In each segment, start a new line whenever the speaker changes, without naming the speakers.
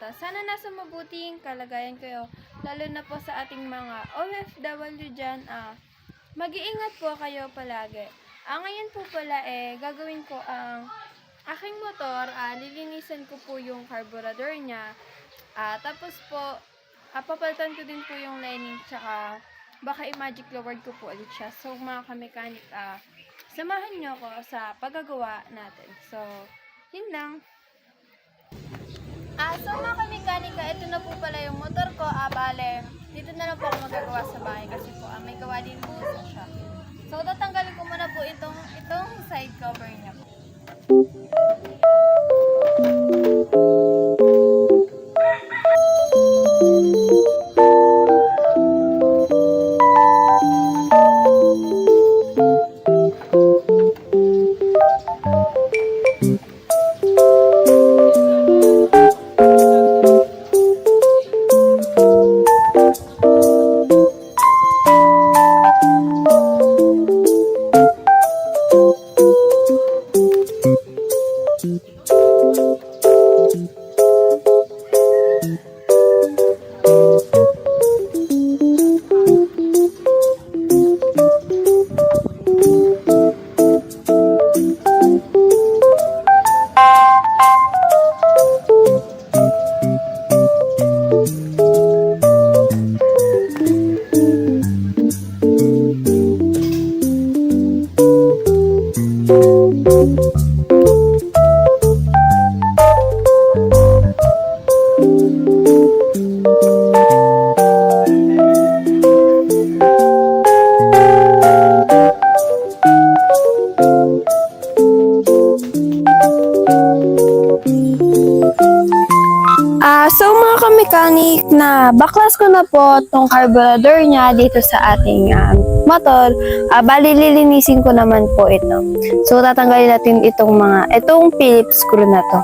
ah, sana nasa mabuting kalagayan kayo, lalo na po sa ating mga OFW dyan, ah, mag-iingat po kayo palagi. Ah, ngayon po pala eh, gagawin ko ang aking motor, ah, lilinisan ko po yung carburetor niya, ah, tapos po, ah, papalitan ko din po yung lining, tsaka baka i-magic lowered ko po ulit siya. So, mga kamekanik, ah, samahan niyo ako sa paggagawa natin. So, yun lang. Ah, so mga kamekanika, ito na po pala yung motor ko. Ah, bale, dito na lang po ako magagawa sa bahay kasi po ah, may gawa din po sa shop. So, tatanggalin ko muna po itong, itong side cover niya po. Na baklas ko na po tong carburetor niya dito sa ating ah, motor. Ah, bali lilinisin ko naman po ito. So tatanggalin natin itong mga itong Phillips screw na to.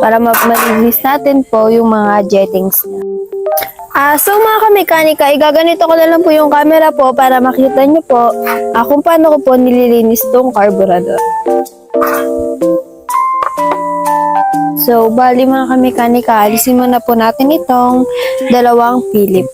Para ma- malinis natin po yung mga jettings niya. Ah, so mga kamekanika, igaganito ko na lang po yung camera po para makita niyo po ah, kung paano ko po nililinis tong carburetor. So, bali mga kamekanika, alisin muna po natin itong dalawang Philip.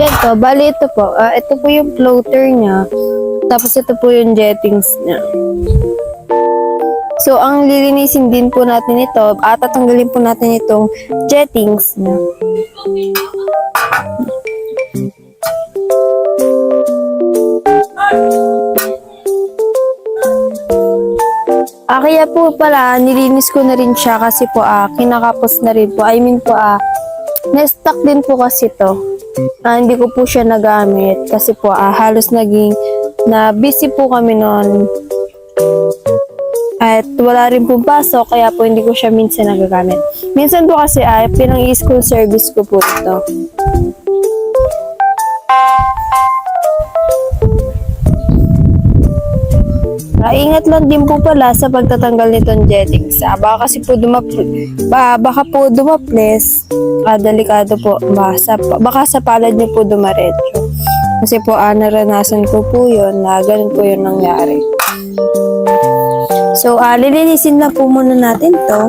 Yan to, bali ito po. Ah, ito po yung floater niya. Tapos ito po yung jettings niya. So, ang lilinisin din po natin ito, at tatanggalin po natin itong jettings niya. Ah, kaya po pala, nilinis ko na rin siya kasi po, ah, kinakapos na rin po. I mean po, ah, na-stuck din po kasi to. Ah, hindi ko po siya nagamit kasi po, ah, halos naging, na busy po kami noon. At wala rin po pasok, kaya po hindi ko siya minsan nagagamit. Minsan po kasi, ah, pinang-school service ko po ito. Ah, ingat lang din po pala sa pagtatanggal nitong jettings. Ah, baka kasi po dumapl ba, baka po dumaples. Ah, delikado po. Sa, baka sa palad niyo po dumaretso. Kasi po ah, naranasan ko po yun na ganun po yun nangyari. So, ah, lilinisin na po muna natin to.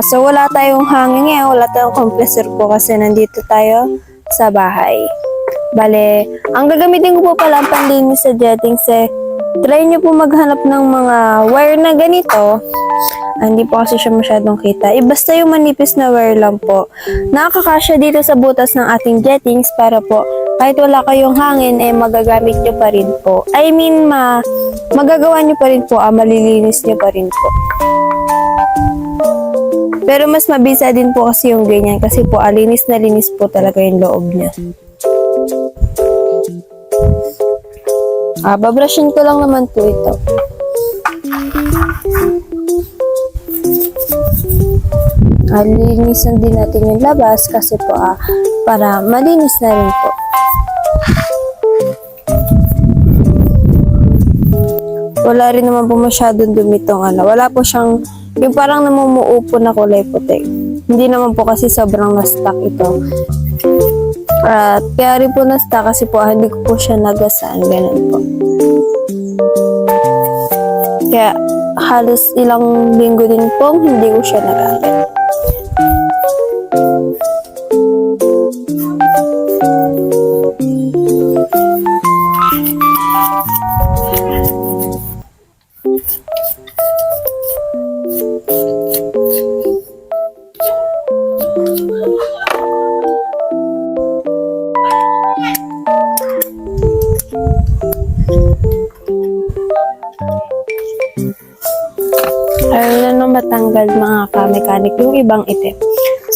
Ah, so wala tayong hangin ngayon, wala tayong compressor po kasi nandito tayo sa bahay. Bale, ang gagamitin ko po pala ang panlinis sa jettings eh,
try nyo po maghanap ng mga wire na ganito. Ah, hindi po kasi siya masyadong kita. Eh, basta yung manipis na wire lang po. Nakakasya dito sa butas ng ating jettings para po kahit wala kayong hangin, eh magagamit nyo pa rin po. I mean, ma magagawa nyo pa rin po, ah, malilinis nyo pa rin po. Pero mas mabisa din po kasi yung ganyan kasi po alinis na linis po talaga yung loob niya. Ah, babrushin ko lang naman po ito. Ah, linisan din natin yung labas kasi po ah, para malinis na rin po. Wala rin naman po masyadong dumitong ano. Wala po siyang, yung parang namumuo na kulay puti. Hindi naman po kasi sobrang na-stuck ito. At kaya rin po na-stuck kasi po ah, hindi ko po siya nagasaan. Ganun po. Kaya halos ilang linggo din po hindi ko siya nagamit. Mga ka-mechanic yung ibang itim.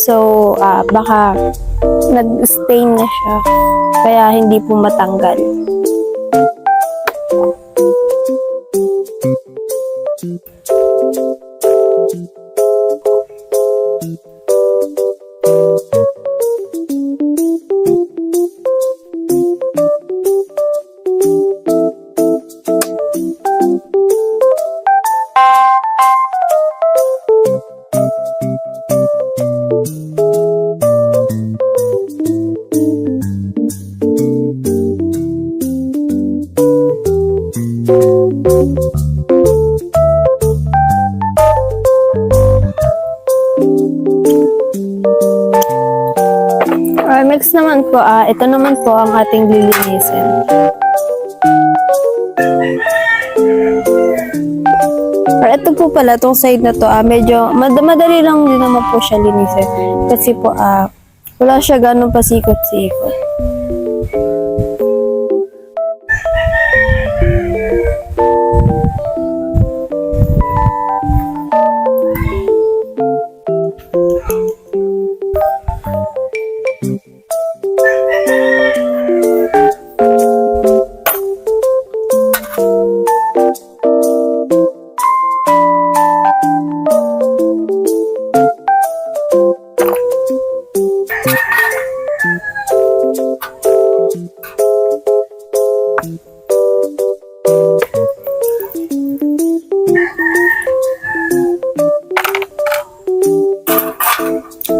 So, ah, baka nag-stain na siya. Kaya hindi po matanggal. Ah, next naman po, ah, ito naman po ang ating lilinisin. Or ito po pala, tong side na to, ah, medyo mad- madali lang din naman po siya linisin. Kasi po, ah, wala siya ganun pasikot-sikot.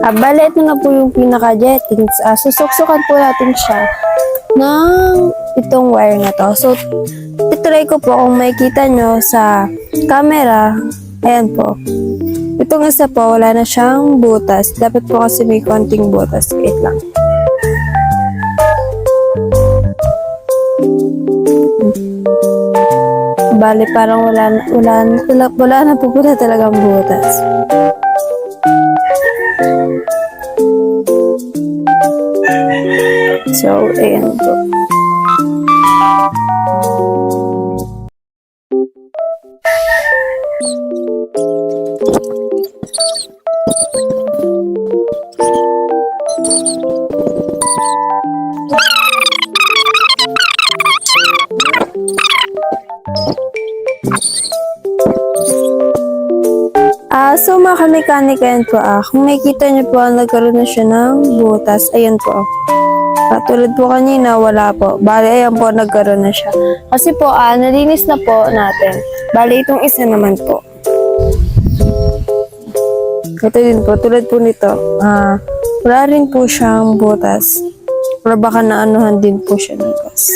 Ah, bale, ito na po yung pinaka-jettings. Ah, susuksukan po natin siya ng itong wire na to. So, itry ko po kung makikita nyo sa camera. Ayan po. Itong isa po, wala na siyang butas. Dapat po kasi may konting butas. Wait lang. Bale, parang wala na, wala na, wala na po pala talagang butas. So, ayan po. Ah, so mga kamekanika yan po ah. Kung makikita niyo po, nagkaroon na siya ng butas. Ayan po. Katulad po kanina, wala po. Bali, ayan po, nagkaroon na siya. Kasi po, ah, nalinis na po natin. Bali, itong isa naman po. Ito din po, tulad po nito. Ah, wala rin po siyang butas. Pero baka naanuhan din po siya ng gas.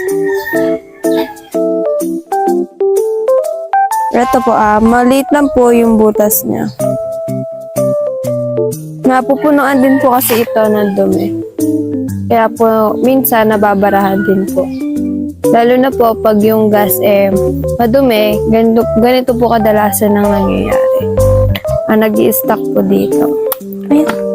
Ito po, ah, maliit lang po yung butas niya. Napupunuan din po kasi ito ng dumi. Kaya po, minsan nababarahan din po. Lalo na po pag yung gas eh madumi, ganito, ganito po kadalasan ang nangyayari. Ah, nag stuck po dito. Ayun.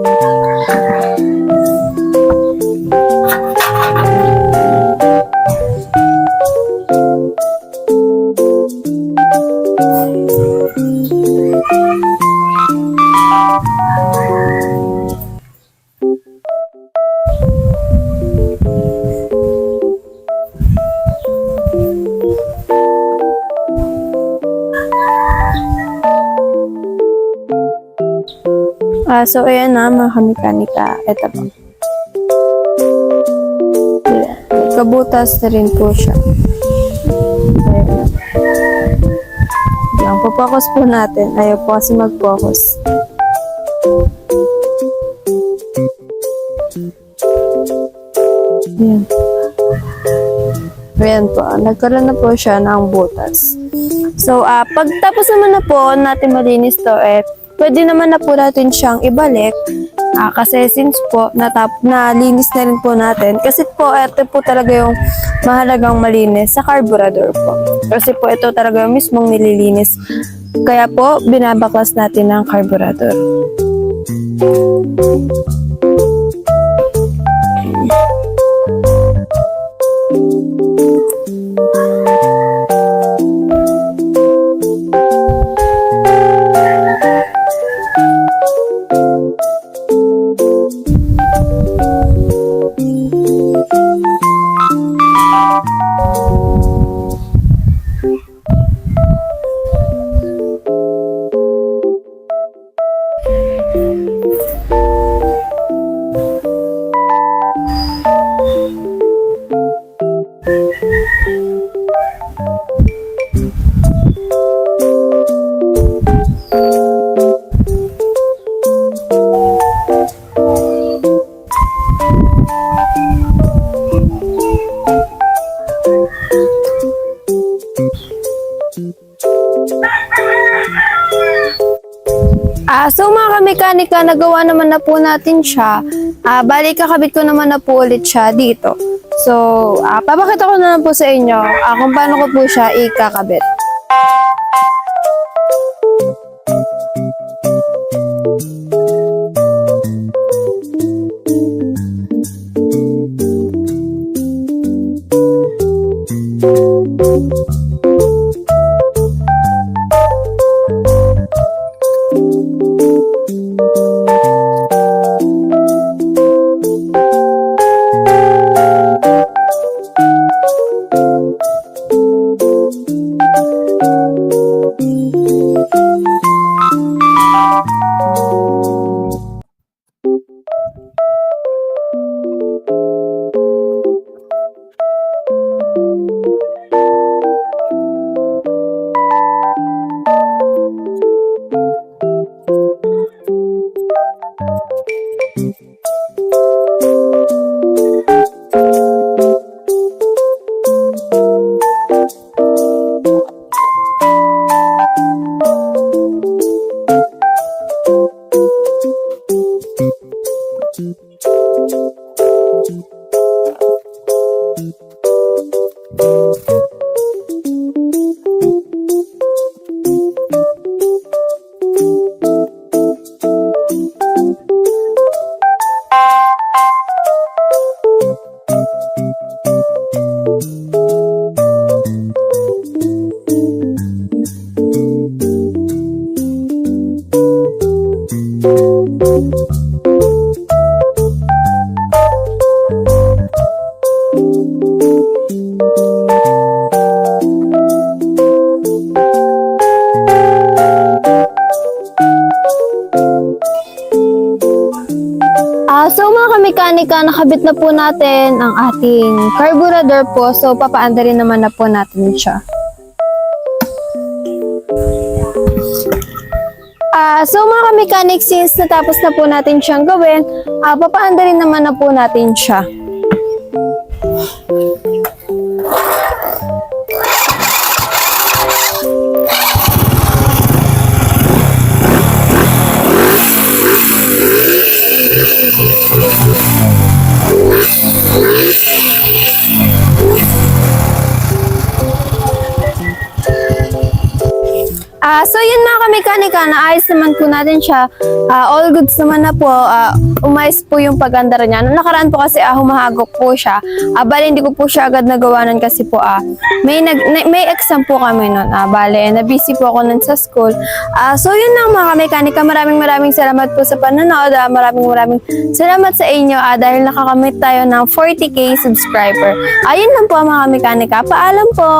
So ayan na mga kamekanika. Ito po. Ayan. Kabutas na rin po siya. Ayan. Yan, po-focus po natin. Ayaw po kasi mag-focus. Ayan. Ayan po. Nagkaroon na po siya ng butas. So, ah pagtapos naman na po natin malinis to, eh, pwede naman na po natin siyang ibalik. Ah, kasi since po, natap, nalinis na rin po natin. Kasi po, ito po talaga yung mahalagang malinis sa carburetor po. Kasi po, ito talaga yung mismong nililinis. Kaya po, binabaklas natin ng carburetor. Ah, so mga kamekanika, nagawa naman na po natin siya. Ah, bali kakabit ko naman na po ulit siya dito. So, ah, papakita ko na lang po sa inyo ah, kung paano ko po siya ikakabit. Kamekanika, nakabit na po natin ang ating carburetor po. So papaanda rin naman na po natin siya. Ah, so mga kamekanik, since natapos na po natin siyang gawin, ah, papaanda rin naman na po natin siya. So yun mga kamekanika, naayos naman po natin siya. Ah, all goods naman na po. Ah, umayos po yung pagandar niya. Nung nakaraan po kasi ah, humahagok po siya. Ah, bali hindi ko po siya agad nagawa nun kasi po ah, may, nag, na- may exam po kami nun. Ah, bali, na busy po ako nun sa school. Ah, so yun lang mga kamekanika. Maraming maraming salamat po sa panonood. Ah, maraming maraming salamat sa inyo ah, dahil nakakamit tayo ng 40k subscriber. Ayun lang po mga kamekanika. Paalam po!